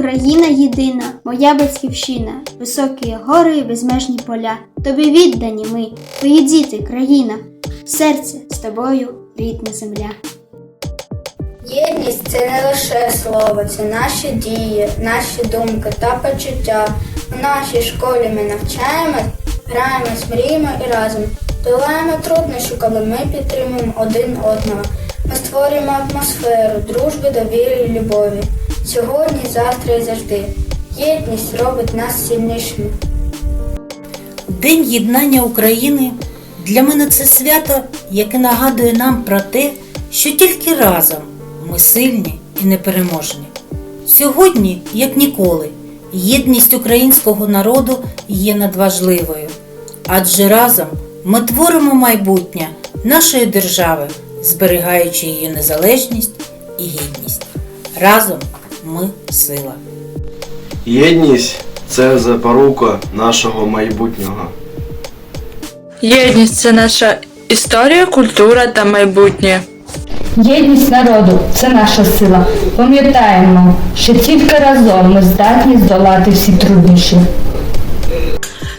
Україна єдина, моя батьківщина, високі гори, і безмежні поля. Тобі віддані ми, твої діти, країна, серце з тобою, рідна земля. Єдність це не лише слово, це наші дії, наші думки та почуття. У нашій школі ми навчаємось, граємось, мріємо і разом. Долаємо труднощі, коли ми підтримуємо один одного. Ми створюємо атмосферу дружби, довіри і любові. Сьогодні, завтра і завжди. Єдність робить нас сильнішими. День єднання України для мене це свято, яке нагадує нам про те, що тільки разом ми сильні і непереможні. Сьогодні, як ніколи, єдність українського народу є надважливою, адже разом ми творимо майбутнє нашої держави, зберігаючи її незалежність і гідність. Разом ми сила. Єдність це запорука нашого майбутнього. Єдність це наша історія, культура та майбутнє. Єдність народу це наша сила. Пам'ятаємо, що тільки разом ми здатні здолати всі труднощі.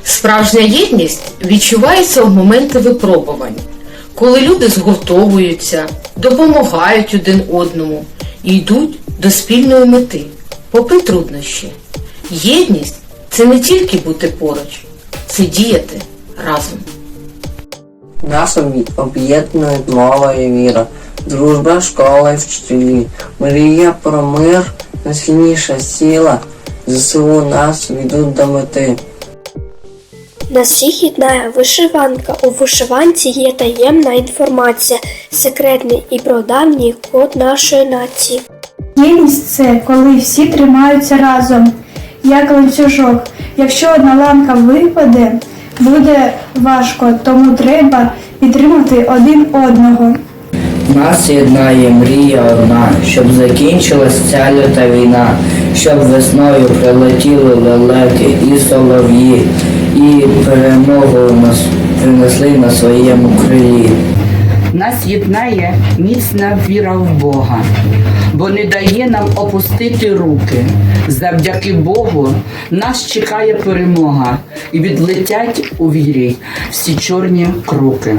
Справжня єдність відчувається у моменти випробувань, коли люди згуртовуються, допомагають один одному і йдуть до спільної мети, попри труднощі. Єдність це не тільки бути поруч, це діяти разом. Нас об'є- об'єднують мова і віра, дружба, школа і вчителі, мрія про мир, найсильніша сила, ЗСУ нас ведуть до мети. Нас всіх єднає вишиванка. У вишиванці є таємна інформація, секретний і прадавній код нашої нації. Єдність це коли всі тримаються разом, як ланцюжок. Якщо одна ланка випаде, буде важко, тому треба підтримати один одного. Нас єднає мрія одна, щоб закінчилась ця люта війна, щоб весною прилетіли лелеки і солов'ї, і перемогу нас принесли на своєму крилі. Нас єднає міцна віра в Бога, бо не дає нам опустити руки. Завдяки Богу нас чекає перемога і відлетять у вірі всі чорні кроки.